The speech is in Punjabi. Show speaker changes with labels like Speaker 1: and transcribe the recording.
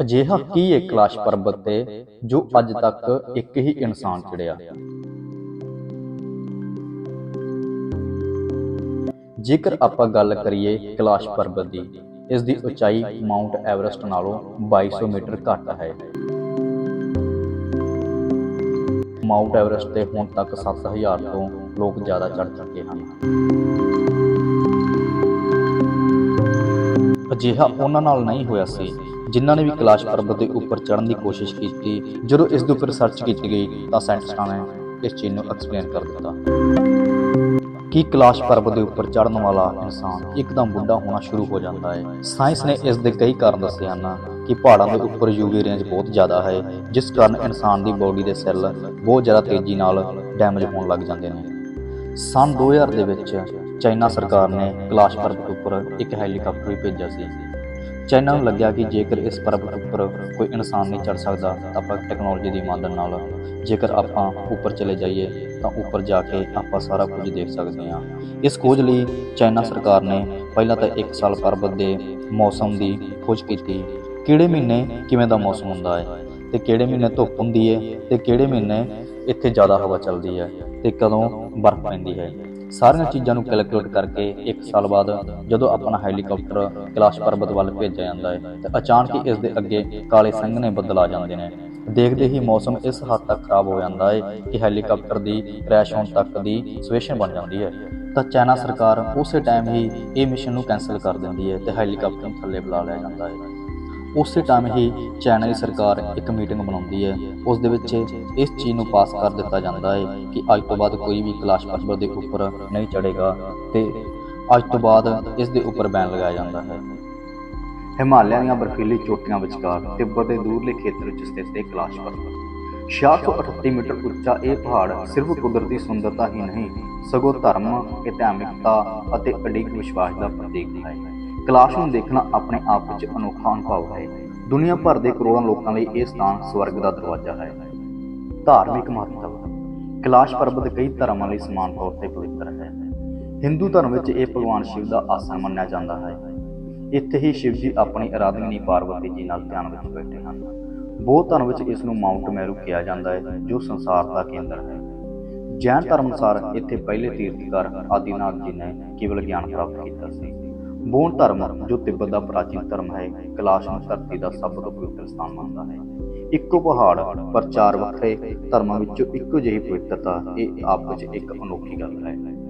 Speaker 1: ਅਜਿਹਾ ਕੀ ਹੈ ਕੈਲਾਸ਼ ਪਰਬਤ ਤੇ ਜੋ ਅੱਜ ਤੱਕ ਇੱਕ ਹੀ ਇਨਸਾਨ ਚੜਿਆ। ਜੇਕਰ ਆਪਾਂ ਗੱਲ ਕਰੀਏ ਕੈਲਾਸ਼ ਪਰਬਤ ਦੀ ਇਸ ਦੀ ਉਚਾਈ ਮਾਊਂਟ ਐਵਰੈਸਟ ਨਾਲੋਂ 2200 ਮੀਟਰ ਘੱਟ ਹੈ। ਮਾਊਂਟ ਐਵਰੈਸਟ ਤੇ ਹੁਣ ਤੱਕ 7000 ਤੋਂ ਲੋਕ ਜ਼ਿਆਦਾ ਚੜ ਚੁੱਕੇ ਹਨ। ਅਜਿਹਾ ਉਹਨਾਂ ਨਾਲ ਨਹੀਂ ਹੋਇਆ ਸੀ, ਜਿਨ੍ਹਾਂ ਨੇ ਵੀ ਕੈਲਾਸ਼ ਪਰਬਤ ਦੇ ਉੱਪਰ ਚੜ੍ਹਨ ਦੀ ਕੋਸ਼ਿਸ਼ ਕੀਤੀ। ਜਦੋਂ ਇਸ ਦੇ ਉੱਪਰ ਰਿਸਰਚ ਕੀਤੀ ਗਈ, ਤਾਂ ਸਾਇੰਟਿਸਟਾਂ ਨੇ ਇਸ ਚੀਜ਼ ਨੂੰ ਐਕਸਪਲੇਨ ਕਰ ਦਿੱਤਾ। ਕਿ ਕੈਲਾਸ਼ ਪਰਬਤ ਦੇ ਉੱਪਰ ਚੜ੍ਹਨ ਵਾਲਾ ਇਨਸਾਨ ਇੱਕਦਮ ਬੁੱਢਾ ਹੋਣਾ ਸ਼ੁਰੂ ਹੋ ਜਾਂਦਾ ਹੈ। ਸਾਇੰਸ ਨੇ ਇਸ ਦੇ ਕਈ ਕਾਰਨ ਦੱਸੇ ਹਨ ਕਿ ਪਹਾੜਾਂ ਦੇ ਉੱਪਰ ਯੂਵੀ ਰੇਂਜ ਬਹੁਤ ਜ਼ਿਆਦਾ ਹੈ, ਜਿਸ ਕਾਰਨ ਇਨਸਾਨ ਦੀ ਬਾਡੀ ਦੇ ਸੈੱਲ ਬਹੁਤ ਜ਼ਿਆਦਾ ਤੇਜ਼ੀ ਨਾਲ ਡੈਮੇਜ ਹੋਣ ਲੱਗ ਜਾਂਦੇ ਨੇ। ਸੰਨ 2000 ਦੇ ਵਿੱਚ ਚਾਈਨਾ ਸਰਕਾਰ ਨੇ ਕੈਲਾਸ਼ ਪਰਬਤ ਉੱਪਰ ਇੱਕ ਹੈਲੀਕਾਪਟਰ ਵੀ ਭੇਜਿਆ ਸੀ। ਚਾਈਨਾ ਨੂੰ ਲੱਗਿਆ ਕਿ ਜੇਕਰ ਇਸ ਪਰਬਤ ਉੱਪਰ ਕੋਈ ਇਨਸਾਨ ਨਹੀਂ ਚੜ ਸਕਦਾ ਤਾਂ ਆਪਾਂ ਟੈਕਨੋਲੋਜੀ ਦੀ ਮਦਦ ਨਾਲ ਜੇਕਰ ਆਪਾਂ ਉੱਪਰ ਚਲੇ ਜਾਈਏ ਤਾਂ ਉੱਪਰ ਜਾ ਕੇ ਆਪਾਂ ਸਾਰਾ ਕੁਝ ਦੇਖ ਸਕਦੇ ਹਾਂ। ਇਸ ਖੋਜ ਲਈ ਚਾਈਨਾ ਸਰਕਾਰ ਨੇ ਪਹਿਲਾਂ ਤਾਂ 1 ਸਾਲ ਪਰਬਤ ਦੇ ਮੌਸਮ ਦੀ ਖੋਜ ਕੀਤੀ। ਕਿਹੜੇ ਮਹੀਨੇ ਕਿਵੇਂ ਦਾ ਮੌਸਮ ਹੁੰਦਾ ਹੈ ਤੇ ਕਿਹੜੇ ਮਹੀਨੇ ਧੁੱਪ ਹੁੰਦੀ ਹੈ ਤੇ ਕਿਹੜੇ ਮਹੀਨੇ ਇੱਥੇ ਜ਼ਿਆਦਾ ਹਵਾ ਚੱਲਦੀ ਹੈ ਤੇ ਕਦੋਂ ਬਰਫ਼ ਪੈਂਦੀ ਹੈ ਸਾਰੀਆਂ ਚੀਜ਼ਾਂ ਨੂੰ ਕੈਲਕੂਲੇਟ ਕਰਕੇ 1 ਸਾਲ ਬਾਅਦ ਜਦੋਂ ਆਪਣਾ ਹੈਲੀਕਾਪਟਰ ਕੈਲਾਸ਼ ਪਰਬਤ ਵੱਲ ਭੇਜਿਆ ਜਾਂਦਾ ਹੈ, ਤੇ ਅਚਾਨਕ ਹੀ ਇਸ ਦੇ ਅੱਗੇ ਕਾਲੇ ਸੰਘਣੇ ਬੱਦਲ ਆ ਜਾਂਦੇ ਨੇ। ਦੇਖਦੇ ਹੀ ਮੌਸਮ ਇਸ ਹੱਦ ਤੱਕ ਖਰਾਬ ਹੋ ਜਾਂਦਾ ਹੈ ਕਿ ਹੈਲੀਕਾਪਟਰ ਦੀ ਕ੍ਰੈਸ਼ ਹੋਣ ਤੱਕ ਦੀ ਸਿਚੁਏਸ਼ਨ ਬਣ ਜਾਂਦੀ ਹੈ। ਤਾਂ ਚਾਈਨਾ ਸਰਕਾਰ ਉਸੇ ਟਾਈਮ ਹੀ ਇਹ ਮਿਸ਼ਨ ਨੂੰ ਕੈਨਸਲ ਕਰ ਦਿੰਦੀ ਹੈ ਤੇ ਹੈਲੀਕਾਪਟਰ ਨੂੰ ਥੱਲੇ ਬੁਲਾ ਲਿਆ ਜਾਂਦਾ ਹੈ। ਉਸੇ ਟਾਈਮ ਹੀ ਚਾਈਨਾ ਦੀ ਸਰਕਾਰ ਇੱਕ ਮੀਟਿੰਗ ਬਣਾਉਂਦੀ ਹੈ। ਉਸ ਦੇ ਵਿੱਚ ਇਸ ਚੀਜ਼ ਨੂੰ ਪਾਸ ਕਰ ਦਿੱਤਾ ਜਾਂਦਾ ਹੈ ਕਿ ਅੱਜ ਤੋਂ ਬਾਅਦ ਕੋਈ ਵੀ ਕੈਲਾਸ਼ ਪਰਬਤ ਦੇ ਉੱਪਰ ਨਹੀਂ ਚੜੇਗਾ ਤੇ ਅੱਜ ਤੋਂ ਬਾਅਦ ਇਸ ਦੇ ਉੱਪਰ ਬੈਨ ਲਗਾਇਆ ਜਾਂਦਾ ਹੈ। ਹਿਮਾਲਿਆ ਦੀਆਂ ਬਰਫੀਲੀ ਚੋਟੀਆਂ ਵਿਚਕਾਰ ਤਿੱਬਤ ਦੇ ਦੂਰਲੇ ਖੇਤਰ ਵਿੱਚ ਸਥਿਤ ਇਹ ਕੈਲਾਸ਼ ਪਰਬਤ। 638 ਮੀਟਰ ਉੱਚਾ ਇਹ ਪਹਾੜ ਸਿਰਫ ਕੁਦਰਤੀ ਸੁੰਦਰਤਾ ਹੀ ਨਹੀਂ, ਸਗੋਂ ਧਰਮ, ਇਤਿਹਾਸਿਕਤਾ ਅਤੇ ਅਡੀਕ ਵਿਸ਼ਵਾਸ ਦਾ ਪ੍ਰਤੀਕ ਹੈ। ਕੈਲਾਸ਼ ਨੂੰ ਦੇਖਣਾ ਆਪਣੇ ਆਪ ਵਿੱਚ ਅਨੋਖਾ ਅਨੁਭਵ ਹੈ। ਦੁਨੀਆ ਭਰ ਦੇ ਕਰੋੜਾਂ ਲੋਕਾਂ ਲਈ ਇਹ ਸਥਾਨ ਸਵਰਗ ਦਾ ਦਰਵਾਜ਼ਾ ਹੈ। ਧਾਰਮਿਕ ਮਹੱਤਵ। ਕੈਲਾਸ਼ ਪਰਬਤ ਕਈ ਧਰਮਾਂ ਲਈ ਸਮਾਨ ਤੌਰ ਤੇ ਪਵਿੱਤਰ ਹੈ। ਹਿੰਦੂ ਧਰਮ ਵਿੱਚ ਇਹ ਭਗਵਾਨ ਸ਼ਿਵ ਦਾ ਆਸਣ ਮੰਨਿਆ ਜਾਂਦਾ ਹੈ। ਇੱਥੇ ਹੀ ਸ਼ਿਵ ਜੀ ਆਪਣੀ ਅਰਾਧਨੀ ਪਾਰਵਤੀ ਜੀ ਨਾਲ ਧਿਆਨ ਵਿੱਚ ਬੈਠੇ ਹਨ। ਬੌਧ ਧਰਮ ਵਿੱਚ ਇਸ ਨੂੰ ਮਾਊਂਟ ਮੈਰੂ ਕਿਹਾ ਜਾਂਦਾ ਹੈ, ਜੋ ਸੰਸਾਰ ਦਾ ਕੇਂਦਰ ਹੈ। ਜੈਨ ਧਰਮ ਅਨੁਸਾਰ ਇੱਥੇ ਪਹਿਲੇ ਤੀਰਥਕਾਰ ਆਦਿਨਾਥ ਜੀ ਨੇ ਕੇਵਲ ਗਿਆਨ ਪ੍ਰਾਪਤ ਕੀਤਾ ਸੀ। ਬੋਨ ਧਰਮ ਜੋ ਤਿੱਬਤ ਦਾ ਪ੍ਰਾਚੀਨ ਧਰਮ ਹੈ, ਕੈਲਾਸ਼ ਨੂੰ ਧਰਤੀ ਦਾ ਸਭ ਤੋਂ ਪਵਿੱਤਰ ਸਥਾਨ ਮੰਨਦਾ ਹੈ। ਇੱਕੋ ਪਹਾੜ, ਪਰ ਚਾਰ ਵੱਖਰੇ ਧਰਮਾਂ ਵਿੱਚੋਂ ਇੱਕੋ ਜਿਹੀ ਪਵਿੱਤਰਤਾ, ਇਹ ਆਪ ਵਿੱਚ ਇੱਕ ਅਨੋਖੀ ਗੱਲ ਹੈ।